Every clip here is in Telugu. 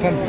何で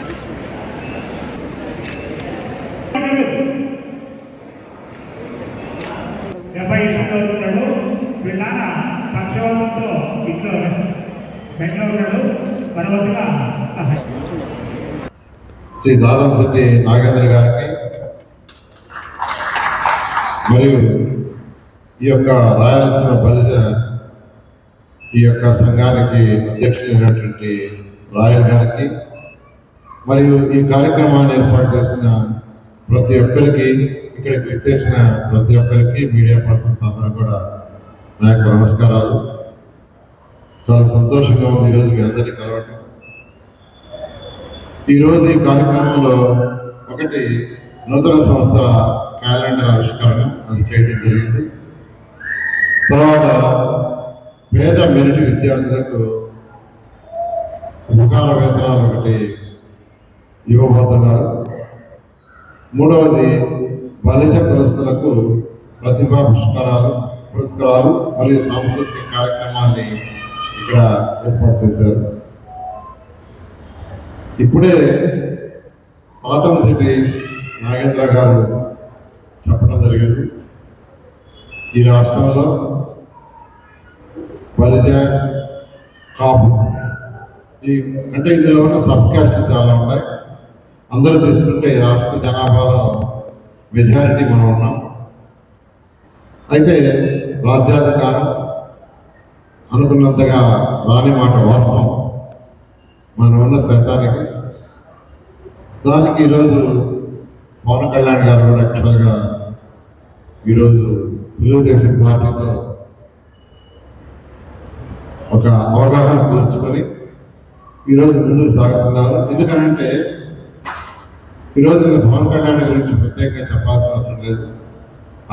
ఇంట్లో బెంగళూరు ఉన్నాడు బలవంతుగా శ్రీ దాదంశెట్టి నాగేంద్ర గారికి మరియు ఈ యొక్క రాయలసీమ బలిజ ఈ యొక్క సంఘానికి అధ్యక్షుడైనటువంటి రాయల్ గారికి మరియు ఈ కార్యక్రమాన్ని ఏర్పాటు చేసిన ప్రతి ఒక్కరికి ఇక్కడికి విచ్చేసిన ప్రతి ఒక్కరికి మీడియా పర్సన్స్ అందరూ కూడా నా యొక్క నమస్కారాలు. చాలా సంతోషంగా ఉంది ఈరోజు మీ అందరినీ కలవటం. ఈరోజు ఈ కార్యక్రమంలో ఒకటి నూతన సంవత్సర క్యాలెండర్ ఆవిష్కరణ అది చేయడం జరిగింది. తర్వాత పేద మెరిట్ విద్యార్థులకు ముఖాల వేతనాలు ఒకటి ఇవ్వబోతున్నారు. మూడవది బలిత పురస్కులకు ప్రతిభా పురస్కారాలు పురస్కారాలు మరియు సాంస్కృతిక కార్యక్రమాన్ని ఇక్కడ ఏర్పాటు చేశారు. ఇప్పుడే పాతం సిటీ నాగేంద్ర గారు చెప్పడం జరిగింది. ఈ రాష్ట్రంలో బలిజ కాపు ఈ అంటే ఇందులో ఉన్న సబ్ క్యాస్ట్ చాలా ఉన్నాయి అందరూ తీసుకుంటే ఈ రాష్ట్ర జనాభాలో మెజారిటీ మనం ఉన్నాం. అయితే రాజ్యాధికారం అనుకున్నంతగా రాని మాట వాస్తవం. మనం ఉన్న శాతానికి దానికి ఈరోజు పవన్ కళ్యాణ్ గారు కూడా యాక్చువల్గా ఈరోజు తెలుగుదేశం పార్టీతో ఒక అవగాహన కూర్చుకొని ఈరోజు ముందుకు సాగుతున్నారు. ఎందుకంటే ఈరోజు పవన్ కళ్యాణ్ గురించి ప్రత్యేకంగా చెప్పాల్సిన అవసరం లేదు.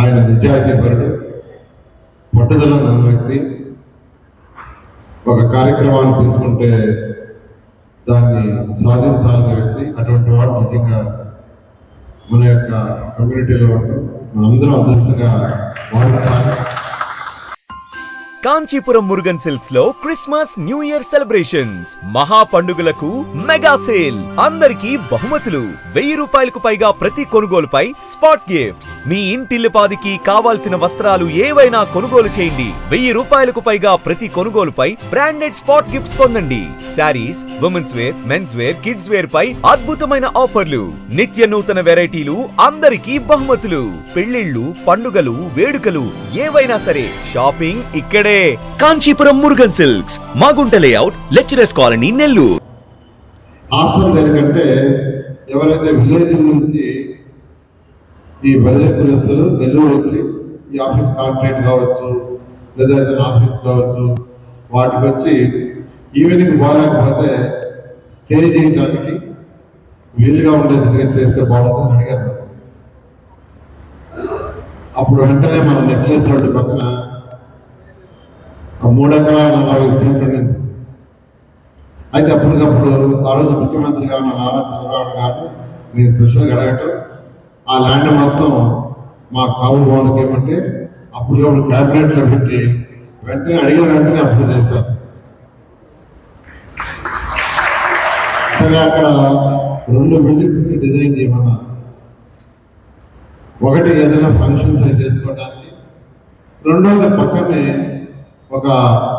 ఆయన నిజాయితీ పరుడు పట్టుదల ఉన్న వ్యక్తి ఒక కార్యక్రమాన్ని తీసుకుంటే దాన్ని సాధించాలని వ్యక్తి అటువంటి వాడు ముఖ్యంగా మన యొక్క కమ్యూనిటీలో ఉంటాం మనందరం అదృష్టంగా వాడుతారు. కాంచీపురం మురుగన్ సిల్క్స్లో క్రిస్మస్ న్యూ ఇయర్ సెలబ్రేషన్స్. మహా పండుగలకు మెగా సేల్. అందరికీ బహుమతులు. వెయ్యి రూపాయలకు పైగా ప్రతి కొనుగోలుపై స్పాట్ గిఫ్ట్స్. మీ ఇంటిల్లిపాదికి కావాల్సిన వస్త్రాలు ఏవైనా కొనుగోలు చేయండి. వెయ్యి రూపాయలకు పైగా ప్రతి కొనుగోలుపై బ్రాండెడ్ స్పాట్ గిఫ్ట్స్ పొందండి. Sarees womens wear mens wear kids wear పై అద్భుతమైన ఆఫర్లు. నిత్య నూతన వెరైటీలు అందరికీ బహుమతులు. పెళ్ళిళ్ళు పండుగలు వేడుకలు ఏవైనా సరే. షాపింగ్ ఇక్కడే Kanchipuram Murugan silks Magunta layout lecturers colony Nellore. Offer ఎందుకంటే ఎవరైతే విలేజ్ నుంచి ఈ బడ్జెట్ పురస్సులు నెల్లూరు వచ్చి ఈ ఆఫీస్ కాంట్రాక్ట్ కావచ్చు లేదా ఏదైనా ఆఫీస్ కావచ్చు వాటికి వచ్చి ఈవినింగ్ బాగాలేకపోతే స్టే చేయడానికి వీలుగా ఉండేట్టుగా చేస్తే బాగుంటుంది అడిగారు. అప్పుడు వెంటనే మనం నెక్లెస్ రోడ్డు పక్కన ఆ మూడు నలభై అయితే అప్పటికప్పుడు ఆ రోజు ముఖ్యమంత్రిగా ఉన్న నారా చంద్రబాబు గారు మీరు దృష్టిలో అడగటం ఆ ల్యాండ్ మొత్తం మా కావు భవన్కి ఏమంటే అప్పుడు క్యాబినెట్లో పెట్టి వెంటనే అడిగిన వెంటనే అప్పుడు చేశారు. సరే అక్కడ రెండు బిల్డింగ్స్ డిజైన్ చేయమన్నారు ఒకటి ఏదైనా ఫంక్షన్స్ చేసుకోవడానికి రెండోది పక్కనే ఒక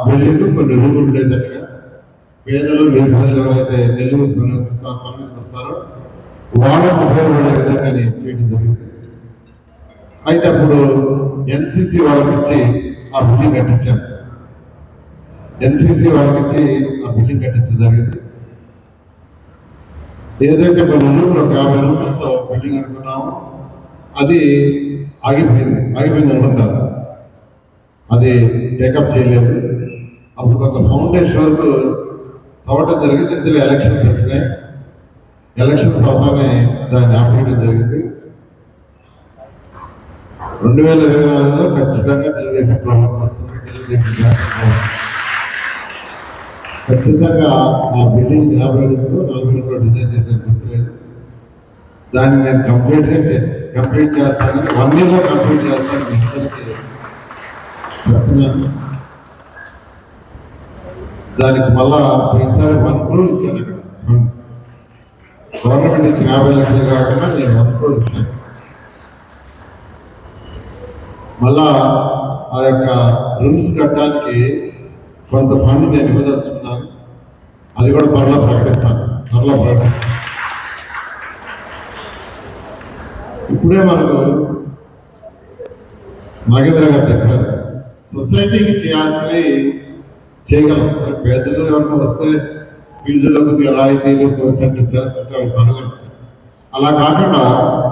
బిల్డింగ్ కొన్ని రూములు ఉండేటట్టుగా పేదలు వీరులు ఎవరైతే నెల్లూరు పనులకు వస్తారో వాళ్ళకు ఉపయోగపడే విధంగా నేను చేయడం జరిగింది. అయితే అప్పుడు ఎన్సీసీ వాళ్ళకి ఇచ్చి ఆ బిల్డింగ్ కట్టించాను ఎన్సీసీ వాళ్ళకి ఇచ్చి ఆ బిల్డింగ్ కట్టించడం జరిగింది. ఏదైతే మన నెల్లూరులో ఒక యాభై రూపాయలతో బిల్డింగ్ అనుకున్నామో అది ఆగిపోయింది. ఆగిపోయింది అనుకుంటారు. అది టేకప్ చేయలేదు. అప్పుడు ఒక ఫౌండేషన్ వరకు తవ్వటం జరిగింది. ఇందులో ఎలక్షన్స్ వచ్చినాయి. ఎలక్షన్స్ అవగానే దాన్ని ఆపేయడం జరిగింది. రెండు వేల ఇరవై నాలుగులో ఖచ్చితంగా తెలుగుదేశం ప్రభుత్వం వస్తుంది తెలుగుదేశం ఖచ్చితంగా ఆ బిల్డింగ్ యాభై రూపాయలు నలభై రూపాయలు డిజైన్ చేసే గుర్తులేదు. దాన్ని నేను కంప్లీట్గా కంప్లీట్ చేస్తానని వన్ ఇయర్లో కంప్లీట్ చేస్తాను మీ అందరికీ దానికి మళ్ళా ఈసారి వన్ క్రోర్ ఇచ్చాను. గవర్నమెంట్ ఇచ్చిన యాభై లక్షలు కాకుండా నేను వన్ క్రోర్ ఇచ్చాను. మళ్ళా ఆ యొక్క రూమ్స్ కట్టడానికి కొంత ఫండ్ నేను ఇవ్వదలుచుకున్నాను. అది కూడా త్వరలో ప్రకటిస్తాను. త్వరలో ప్రకటిస్తాను. ఇప్పుడే మనకు నాగేంద్ర గారు చెప్పారు. సొసైటీకి చేయాల్సి చేయగలం. పేదలు ఎవరైనా వస్తే ఫీజులకు రాయితీలు పర్సెంట్ చేస్తుంటే అలా కాకుండా